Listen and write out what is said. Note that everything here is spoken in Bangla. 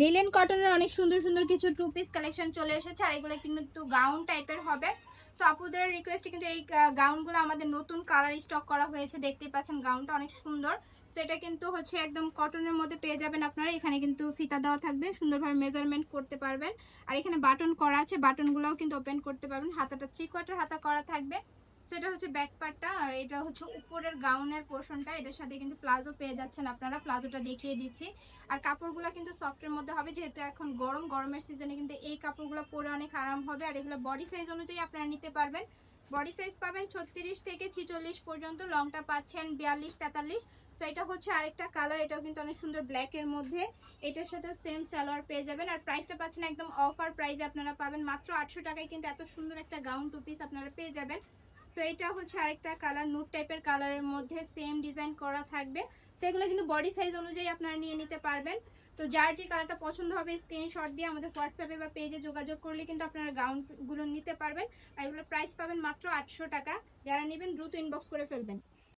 লিলেন কটনের অনেক সুন্দর সুন্দর কিছু টু পিস কালেকশন চলে এসেছে, আর এগুলো কিন্তু গাউন টাইপের হবে। সো আপুদের রিকোয়েস্টে কিন্তু এই গাউনগুলো আমাদের নতুন কালার স্টক করা হয়েছে, দেখতেই পাচ্ছেন গাউনটা অনেক সুন্দর। সো এটা কিন্তু হচ্ছে একদম কটনের মধ্যে পেয়ে যাবেন আপনারা, এখানে কিন্তু ফিতা দেওয়া থাকবে, সুন্দরভাবে মেজারমেন্ট করতে পারবেন। আর এখানে বাটন করা আছে বাটনগুলোও কিন্তু ওপেন করতে পারবেন, হাতাটা থ্রি কোয়ার্টার হাতা করা থাকবে। সো এটা হচ্ছে ব্যাক পার্টটা আর এটা হচ্ছে উপরের গাউনের পোর্শনটা এটার সাথে কিন্তু প্লাজো পেয়ে যাচ্ছেন আপনারা। প্লাজোটা দেখিয়ে দিচ্ছি। আর কাপড়গুলো কিন্তু সফটের মধ্যে হবে, যেহেতু এখন গরম, গরমের সিজনে কিন্তু এই কাপড়গুলো পরে অনেক আরাম হবে। আর এগুলো বডি সাইজ অনুযায়ী আপনারা নিতে পারবেন। বডি সাইজ পাবেন ছত্রিশ থেকে ছিচল্লিশ পর্যন্ত লংটা পাচ্ছেন বিয়াল্লিশ, তেতাল্লিশ। তো এটা হচ্ছে আরেকটা কালার এটাও কিন্তু অনেক সুন্দর ব্ল্যাকের মধ্যে। এটার সাথে সেম সালোয়ার পেয়ে যাবেন। আর প্রাইসটা পাচ্ছেন একদম অফার প্রাইসে আপনারা পাবেন। মাত্র আটশো টাকায় কিন্তু এত সুন্দর একটা গাউন টু পিস আপনারা পেয়ে যাবেন। সো এটা হচ্ছে আরেকটা কালার নোট টাইপের কালারের মধ্যে সেম ডিজাইন করা থাকবে। সেগুলো কিন্তু বডি সাইজ অনুযায়ী আপনারা নিয়ে নিতে পারবেন। তো যার যে কালারটা পছন্দ হবে স্ক্রিনশট দিয়ে আমাদের হোয়াটসঅ্যাপে বা পেজে যোগাযোগ করলে কিন্তু আপনারা গাউনগুলো নিতে পারবেন। আর এগুলোর প্রাইস পাবেন মাত্র আটশো টাকা। যারা নেবেন, দ্রুত ইনবক্স করে ফেলবেন।